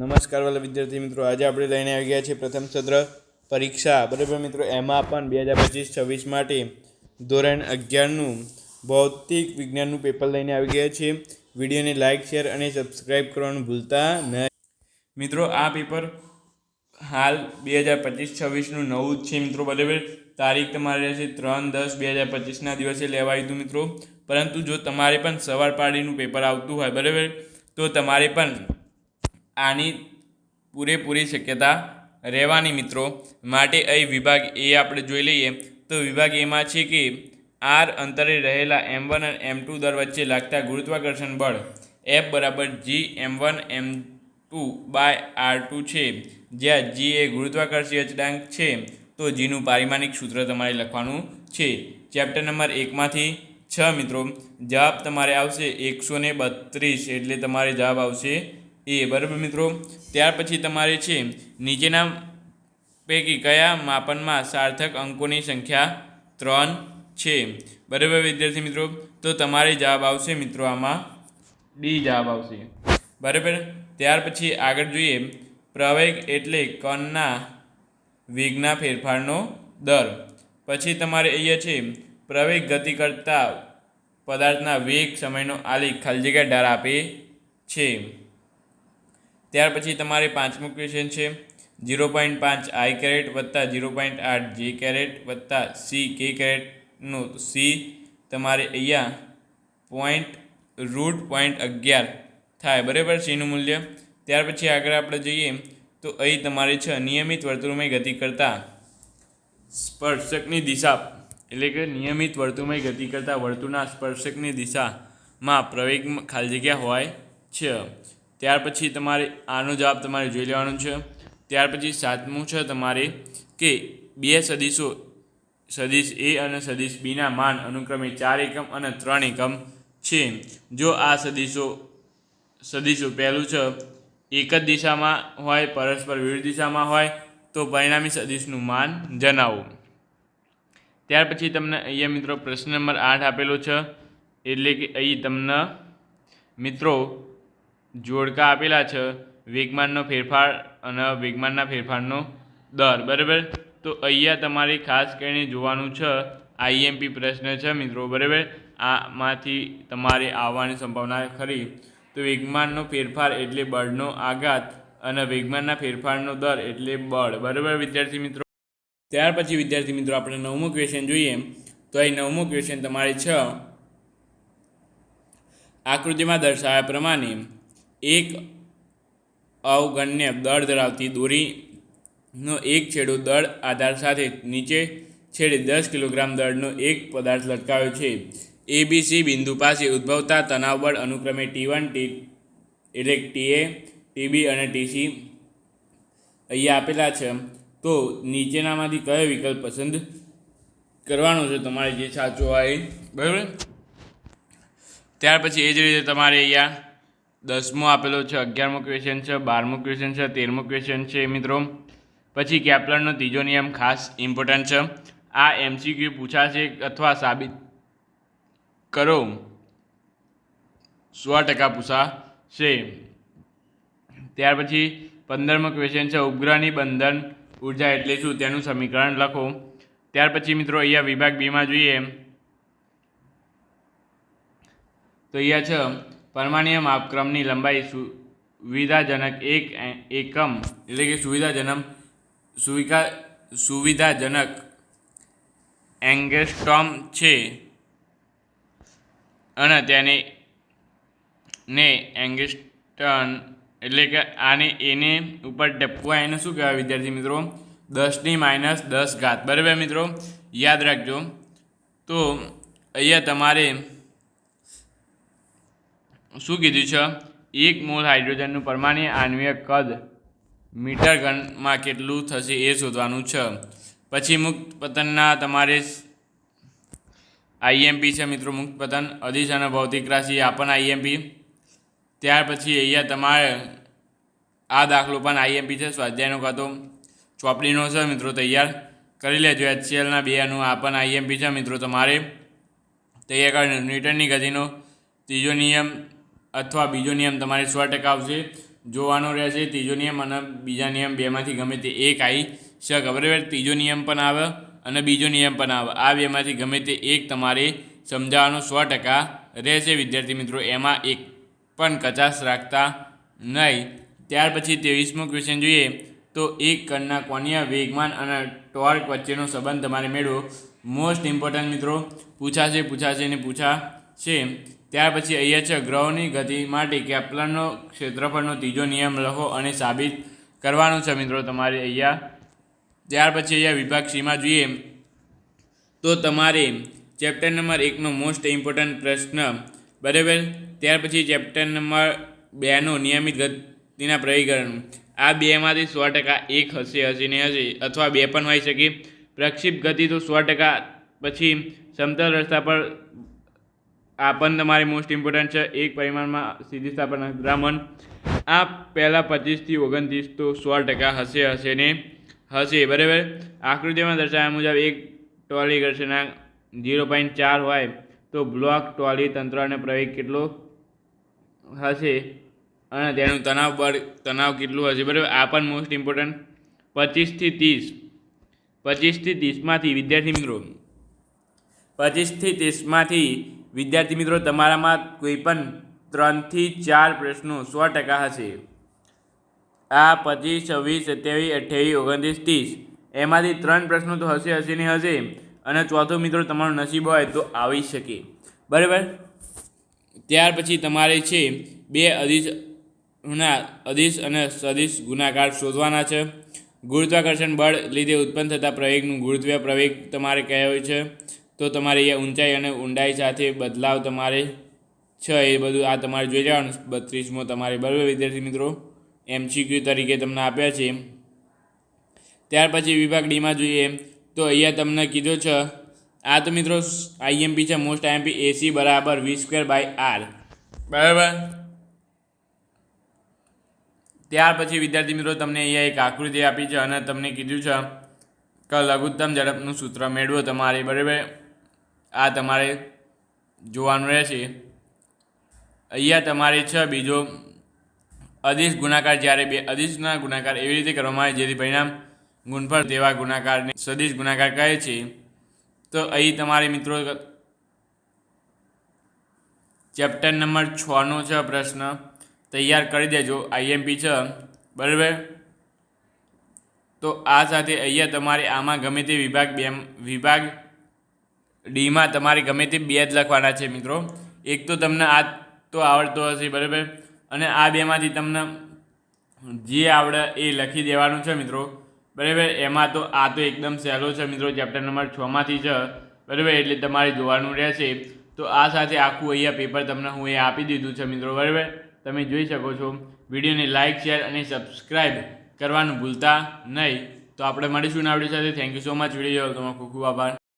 નમસ્કાર વાલા વિદ્યાર્થી મિત્રો, આજે આપણે લઈને આવી ગયા છીએ પ્રથમ સત્ર પરીક્ષા. બરાબર મિત્રો, એમાં પણ બે હજાર પચીસ છવ્વીસ માટે ધોરણ અગિયારનું ભૌતિક વિજ્ઞાનનું પેપર લઈને આવી ગયા છીએ. વિડીયોને લાઇક શેર અને સબસ્ક્રાઈબ કરવાનું ભૂલતા નહીં. મિત્રો, આ પેપર હાલ બે હજાર પચીસ છવ્વીસનું નવું જ છે મિત્રો, બરાબર? તારીખ તમારે રહેશે ત્રણ દસ બે હજાર પચીસના દિવસે લેવાયું હતું મિત્રો. પરંતુ જો તમારે પણ સવાર પાડીનું પેપર આવતું હોય, બરાબર? તો તમારે પણ આની પૂરેપૂરી શક્યતા રહેવાની મિત્રો. માટે અહીં વિભાગ એ આપણે જોઈ લઈએ તો વિભાગ એમાં છે કે આર અંતરે રહેલા એમ વન અને એમ ટુ દર વચ્ચે લાગતા ગુરુત્વાકર્ષણ બળ એફ બરાબર G M one M two by R two છે. જ્યાં જી એ ગુરુત્વાકર્ષી અચળાંક છે, તો જીનું પારિમાણિક સૂત્ર તમારે લખવાનું છે. ચેપ્ટર નંબર એકમાંથી છ મિત્રો. જવાબ તમારે આવશે એકસો બત્રીસ, એટલે તમારે જવાબ આવશે એ, બરાબર મિત્રો? ત્યાર પછી તમારે છે, નીચેના પૈકી કયા માપનમાં સાર્થક અંકોની સંખ્યા ત્રણ છે? બરાબર વિદ્યાર્થી મિત્રો? તો તમારે જવાબ આવશે મિત્રો આમાં ડી જવાબ આવશે. બરાબર? ત્યાર પછી આગળ જોઈએ, પ્રવેગ એટલે કણના વેગના ફેરફારનો દર. પછી તમારે અહીંયા છે, પ્રવેગ ગતિ કરતા પદાર્થના વેગ સમયનો આલેખ ખાલી જગ્યા ઢાર આપે છે. ત્યાર પછી તમારે પાંચમું ક્વેશ્ચન છે ઝીરો પોઈન્ટ પાંચ આઈ કેરેટ વત્તા ઝીરો પોઈન્ટ આઠ જે કેરેટ વત્તા સી કે કેરેટનું સી તમારે અહીંયા પોઈન્ટ રૂટ પોઈન્ટ અગિયાર થાય, બરાબર સીનું મૂલ્ય? ત્યાર પછી આગળ આપણે જઈએ, તો અહીં તમારે છે નિયમિત વર્તુળમય ગતિ કરતા સ્પર્શકની દિશા, એટલે કે નિયમિત વર્તુળમય ગતિ કરતા વર્તુળના સ્પર્શકની દિશામાં પ્રવેગ ખાલી જગ્યા હોય છે. ત્યાર પછી તમારે આનો જવાબ તમારે જોઈ લેવાનો છે. ત્યાર પછી સાતમું છે તમારે કે બે સદીશો, સદીશ એ અને સદીશ બીના માન અનુક્રમે ચાર એકમ અને ત્રણ એકમ છે. જો આ સદીશો સદીશો પહેલું છે, એક જ દિશામાં હોય, પરસ્પર વિરુદ્ધ દિશામાં હોય, તો પરિણામી સદીશનું માન જણાવો. ત્યાર પછી તમને અહીંયા મિત્રો પ્રશ્ન નંબર આઠ આપેલો છે. એટલે કે અહીં તમને મિત્રો જોડકા આપેલા છે, વેગમાનનો ફેરફાર અને વેગમાનના ફેરફારનો દર, બરાબર? તો અહીંયા તમારે ખાસ કરીને જોવાનું છે આઈએમપી પ્રશ્ન છે મિત્રો, બરાબર? આમાંથી તમારે આવવાની સંભાવના ખરી. તો વેગમાનનો ફેરફાર એટલે બળનો આઘાત અને વેગમાનના ફેરફારનો દર એટલે બળ, બરાબર વિદ્યાર્થી મિત્રો? ત્યાર પછી વિદ્યાર્થી મિત્રો, આપણે નવમું ક્વેશ્ચન જોઈએ. તો અહીં નવમું ક્વેશ્ચન તમારે છ. આકૃતિમાં દર્શાવ્યા પ્રમાણે એક અવગણ્ય દળ ધરાવતી દોરીનો એક છેડો દળ આધાર સાથે નીચે છેડે દસ કિલોગ્રામ દળનો એક પદાર્થ લટકાવ્યો છે. એબીસી બિંદુ પાસે ઉદ્ભવતા તણાવ બળ અનુક્રમે ટી વન ટી એટલે ટીએ ટીબી અને ટીસી અહીંયા આપેલા છે. તો નીચેનામાંથી કયો વિકલ્પ પસંદ કરવાનો છે તમારે જે સાચો હોય બરાબર? ત્યાર પછી એ જ રીતે તમારે અહીંયા દસમો આપેલો છે, અગિયારમો ક્વેશ્ચન છે, બારમો ક્વેશ્ચન છે, તેરમો ક્વેશ્ચન છે મિત્રો. પછી કેપ્લરનો ત્રીજો નિયમ ખાસ ઇમ્પોર્ટન્ટ છે. આ એમસીક્યુ પૂછાશે અથવા સાબિત કરો. સો ટકા પૂછાશે. ત્યાર પછી પંદરમો ક્વેશ્ચન છે, ઉપગ્રહની બંધન ઊર્જા એટલે શું? તેનું સમીકરણ લખો. ત્યાર પછી મિત્રો, અહીંયા વિભાગ બીમાં જોઈએ. તો અહીંયા છે પરમાણીય માપક્રમની લંબાઈ સુવિધાજનક એક એકમ, એટલે કે સુવિધાજનક સુવિકા, સુવિધાજનક એંગેસ્ટોમ છે. અને તેને, ને એંગેસ્ટન, એટલે કે આને, એને ઉપર ટપકવા એને શું કહેવાય વિદ્યાર્થી મિત્રો? દસની માઇનસ દસ ઘાત. બરાબર મિત્રો? યાદ રાખજો. તો અહીંયા તમારે શું કીધું છે? એક મોલ હાઇડ્રોજનનું પરમાણ્વીય આણ્વીય કદ મીટર ઘનમાં કેટલું થશે એ શોધવાનું છે. પછી મુક્ત પતનના તમારે આઈએમપી છે મિત્રો, મુક્ત પતન અધિશ અને ભૌતિક રાશિ, આ પણ આઈએમપી ત્યાર પછી અહીંયા તમારે આ દાખલો પણ આઈએમપી છે, સ્વાધ્યાયનો કાતો ચોપડીનો છે મિત્રો, તૈયાર કરી લેજો. એચસીએલના બે અનું આ પણ આઈએમપી છે મિત્રો, તમારે. તૈયાર કરી ન્યૂટનની ગતિનો ત્રીજો નિયમ અથવા બીજો નિયમ તમારે સો ટકા આવશે. જોવાનો રહેશે ત્રીજો નિયમ અને બીજા નિયમ બેમાંથી ગમે તે એક આવી શકે. બરાબર, ત્રીજો નિયમ પણ આવે અને બીજો નિયમ પણ આવે. આ બેમાંથી ગમે તે એક તમારે સમજાવવાનો સો ટકા રહેશે. વિદ્યાર્થી મિત્રો, એમાં એક પણ કચાશ રાખતા નહીં. ત્યાર પછી ત્રેવીસમો ક્વેશ્ચન જોઈએ. તો એક કણના કોણીય વેગમાન અને ટોર્ક વચ્ચેનો સંબંધ તમારે મેળવો. મોસ્ટ ઇમ્પોર્ટન્ટ મિત્રો, પૂછાશે પૂછાશે ને પૂછાશે. ત્યાર પછી અહીંયા છે ગ્રહોની ગતિ માટે કેપ્લરનો ક્ષેત્રફળનો ત્રીજો નિયમ લખો અને સાબિત કરવાનો છે મિત્રો તમારે અહીંયા. ત્યાર પછી અહીંયા વિભાગ સીમાં જોઈએ. તો તમારે ચેપ્ટર નંબર એકનો મોસ્ટ ઇમ્પોર્ટન્ટ પ્રશ્ન બરાબર? ત્યાર પછી ચેપ્ટર નંબર બેનો નિયમિત ગતિના પ્રવીકરણ. આ બેમાંથી સો ટકા એક હશે હશે ને હશે અથવા બે પણ હોઈ શકે. પ્રક્ષિપ્ત ગતિ તો સો ટકા પછી સમતલ રસ્તા પર આ પણ તમારી મોસ્ટ ઇમ્પોર્ટન્ટ છે. એક પરિમાણમાં સીધી સ્થાપના ગ્રામન આ પહેલાં પચીસથી ઓગણત્રીસ તો સો ટકા હશે હશે ને? હશે, બરાબર? આકૃતિમાં દર્શાવ્યા મુજબ એક ટોલી ઘર્ષણના ઝીરો પોઈન્ટ ચાર હોય તો બ્લોક ટોલી તંત્ર અને પ્રવેગ કેટલો હશે? અને તેનું તણાવ બળ, તણાવ કેટલું હશે? બરાબર? આ પણ મોસ્ટ ઇમ્પોર્ટન્ટ પચીસથી ત્રીસ. પચીસથી ત્રીસમાંથી વિદ્યાર્થી મિત્રો પચીસથી ત્રીસમાંથી વિદ્યાર્થી મિત્રો, તમારામાં કોઈ પણ ત્રણથી ચાર પ્રશ્નો સો ટકા હશે. આ પચીસ, છવ્વીસ, સત્યાવીસ, અઠ્યાવીસ, ઓગણત્રીસ, ત્રીસ. એમાંથી ત્રણ પ્રશ્નો તો હશે હશે ને હશે. અને ચોથો મિત્રો તમારું નસીબ હોય તો આવી શકે. બરાબર? ત્યાર પછી તમારે છે બે અધિશ ના અધિશ અને સદિશ ગુણાકાર શોધવાના છે. ગુરુત્વાકર્ષણ બળ લીધે ઉત્પન્ન થતા પ્રવેગનું ગુરુત્વ પ્રવેગ તમારે કહેવાય છે? તો તમારે અહીંયા ઊંચાઈ અને ઊંડાઈ સાથે બદલાવ તમારે છે એ બધું આ તમારે જોઈ જવાનું બત્રીસમો તમારે, બરાબર વિદ્યાર્થી મિત્રો? એમસીક્યુ તરીકે તમને આપ્યા છે ત્યાર પછી વિભાગ ડીમાં જોઈએ તો અહીંયા તમને કીધો છે. આ તો મિત્રો આઈએમપી છે મોસ્ટ આઈએમપી એસી બરાબર વી સ્ક્વેર બાય આર બરાબર? ત્યાર પછી વિદ્યાર્થી મિત્રો તમને અહીંયા એક આકૃતિ આપી છે અને તમને કીધું છે, કે લઘુત્તમ ઝડપનું સૂત્ર મેળવો તમારે, બરાબર? આ તમારે જોવાનું રહેશે. અહીંયા તમારે છે બીજો અધિશ ગુણાકાર જ્યારે બે અધિશના ગુણાકાર એવી રીતે કરવામાં આવે જેથી પરિણામ ગુણફળ તેવા ગુણાકારને સદિશ ગુણાકાર કહે છે. તો અહીં તમારે મિત્રો ચેપ્ટર નંબર છનો છે પ્રશ્ન. તૈયાર કરી દેજો. આઈએમપી છે. બરાબર? તો આ સાથે અહીંયા તમારે આમાં ગમે તે વિભાગ બે વિભાગ ડીમાં તમારે ગમે તે બે જ લખવાના છે મિત્રો. એક તો તમને આ તો આવડતો હશે, બરાબર? અને આ બેમાંથી તમને જે આવડે એ લખી દેવાનું છે મિત્રો. બરાબર? એમાં તો આ તો એકદમ સહેલો છે મિત્રો, ચેપ્ટર નંબર છમાંથી છે. બરાબર? એટલે તમારે જોવાનું રહેશે. તો આ સાથે આખું અહીંયા પેપર તમને હું એ આપી દીધું છે મિત્રો, બરાબર? તમે જોઈ શકો છો. વિડીયોને લાઇક શેર અને સબસ્ક્રાઈબ કરવાનું ભૂલતા નહીં. તો આપણે મળીશું ને આવડી સાથે. Thank you so much video તમારો ખૂબ ખૂબ આભાર.